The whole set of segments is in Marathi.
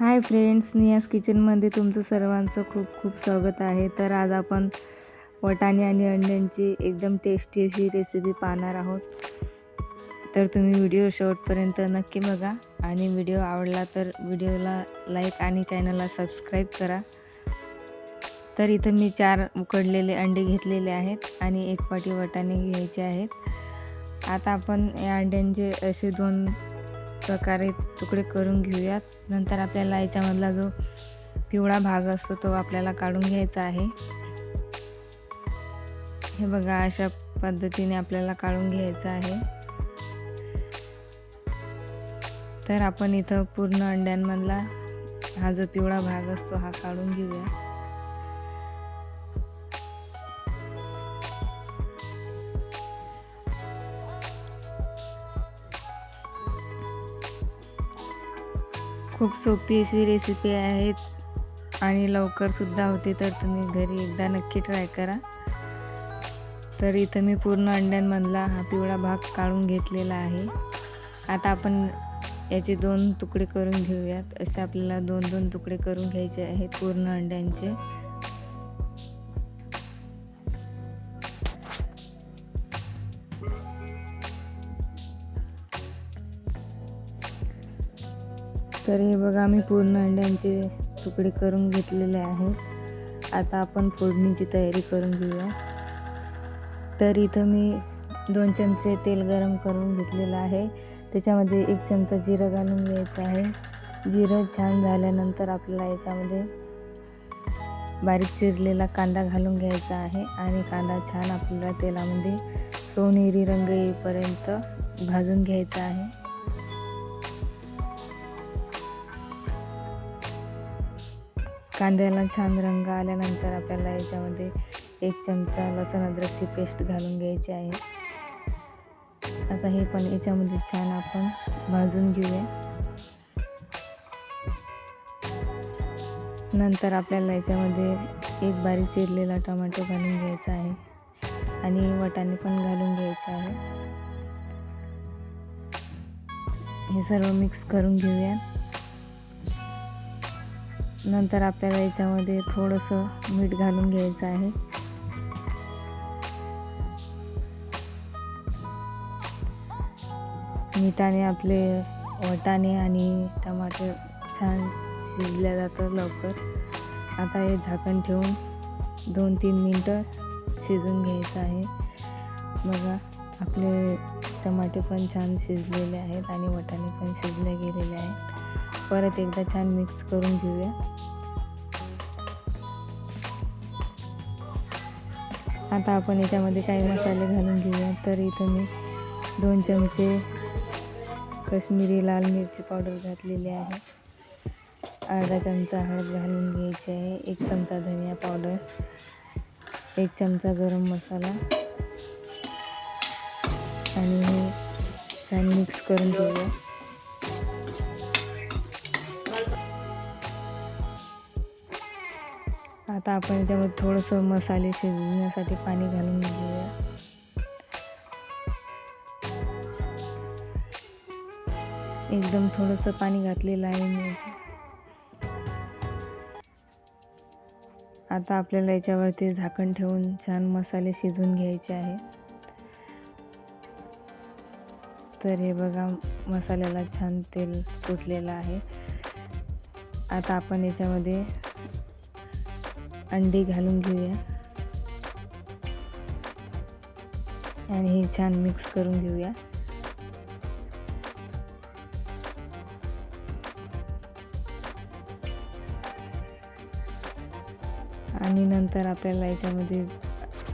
हाय फ्रेंड्स नियास किचनमध्ये तुमचं सर्वांचं खूप खूप स्वागत आहे. तर आज आपण वटाणे आणि अंड्यांची एकदम टेस्टी अशी रेसिपी पाहणार आहोत. तर तुम्ही व्हिडिओ शेवटपर्यंत नक्की बघा. आणि व्हिडिओ आवडला तर व्हिडिओला लाईक आणि चॅनलला सबस्क्राईब करा. तर इथं मी चार उकडलेले अंडे घेतलेले आहेत आणि एक वाटी वटाणे घ्यायचे आहेत. आता आपण या अंड्यांचे असे दोन प्रकारे तुकडे करून घेऊयात. नंतर आपल्याला याच्यामधला जो पिवळा भाग असतो तो आपल्याला काढून घ्यायचा आहे. हे बघा अशा पद्धतीने आपल्याला काढून घ्यायचं आहे. तर आपण इथं पूर्ण अंड्यांमधला हा जो पिवळा भाग असतो हा काढून घेऊया. खूप सोपी अशी रेसिपी आहेत. आणि लवकरसुद्धा होते तर तुम्ही घरी एकदा नक्की ट्राय करा. तर इथं मी पूर्ण अंड्यांमधला हा पिवळा भाग काढून घेतलेला आहे. आता आपण याचे दोन तुकडे करून घेऊयात. असे आपल्याला दोन दोन तुकडे करून घ्यायचे आहेत पूर्ण अंड्यांचे. तर हे बघा मी पूर्ण अंड्यांचे तुकडे करून घेतलेले आहेत आता आपण फोडणीची तयारी करून घेऊया. तर इथं मी दोन चमचे तेल गरम करून घेतलेलं आहे. त्याच्यामध्ये एक चमचा जिरं घालून घ्यायचं आहे. जिरं छान झाल्यानंतर आपल्याला याच्यामध्ये बारीक चिरलेला कांदा घालून घ्यायचा आहे आणि कांदा छान आपल्याला तेलामध्ये सोनेरी रंग येईपर्यंत भाजून घ्यायचा आहे. कांद्याला छान रंग आल्यानंतर आपल्याला याच्यामध्ये एक चमचा लसण अद्रकची पेस्ट घालून घ्यायची आहे. आता हे पण याच्यामध्ये छान आपण भाजून घेऊया. नंतर आपल्याला याच्यामध्ये एक बारीक चिरलेला टोमॅटो घालून घ्यायचा आहे आणि वटाणे पण घालून घ्यायचं आहे. हे सर्व मिक्स करून घेऊया. नंतर आपल्याला याच्यामध्ये थोडंसं मीठ घालून घ्यायचं आहे. मीठाने आपले वटाणे आणि टमाटर छान शिजल्या जातं लवकर. आता हे झाकण ठेवून दोन तीन मिनटं शिजून घ्यायचं आहे. बघा आपले टमाटे पण छान शिजलेले आहेत आणि वटाणे पण शिजले गेलेले आहेत. परत एकदा छान मिक्स करून घेऊया. आता आपण याच्यामध्ये काही मसाले घालून घेऊया. तर इथं मी दोन चमचे कश्मीरी लाल मिरची पावडर घातलेली आहे. अर्धा चमचा हळद घालून घ्यायची आहे. एक चमचा धनिया पावडर. एक चमचा गरम मसाला. आणि हे मिक्स करून घेऊया. आता आपण याच्यामध्ये थोडंसं मसाले शिजवण्यासाठी पाणी घालून घेऊया. एकदम थोडंसं पाणी घातलेलं आहे मी आता आपल्याला याच्यावरती झाकण ठेवून छान मसाले शिजवून घ्यायचे आहे. तर हे बघा मसाल्याला छान तेल सुटलेलं आहे. आता आपण याच्यामध्ये अंडी घालून घेऊया. आणि हे छान मिक्स करून घेऊया. आणि नंतर आपल्याला याच्यामध्ये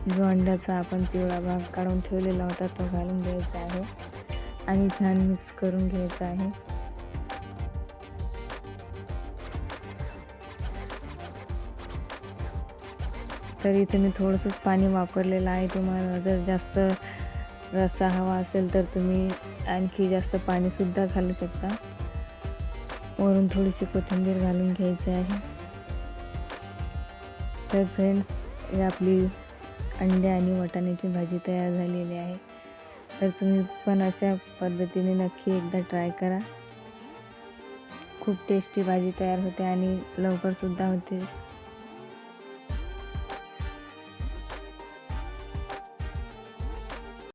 जो अंड्याचा आपण पिवळा भाग काढून ठेवलेला होता तो घालून द्यायचा आहे. आणि छान मिक्स करून घ्यायचा आहे. तर इथे मी थोडंसंच पाणी वापरलेलं आहे. तुम्हाला जर जास्त रस्सा हवा असेल तर तुम्ही आणखी जास्त पाणीसुद्धा घालू शकता. वरून थोडीशी कोथिंबीर घालून घ्यायची आहे. तर फ्रेंड्स ही आपली अंडे आणि वाटाण्याची भाजी तयार झालेली आहे. तर तुम्ही पण अशा पद्धतीने नक्की एकदा ट्राय करा. खूप टेस्टी भाजी तयार होते आणि लवकरसुद्धा होते.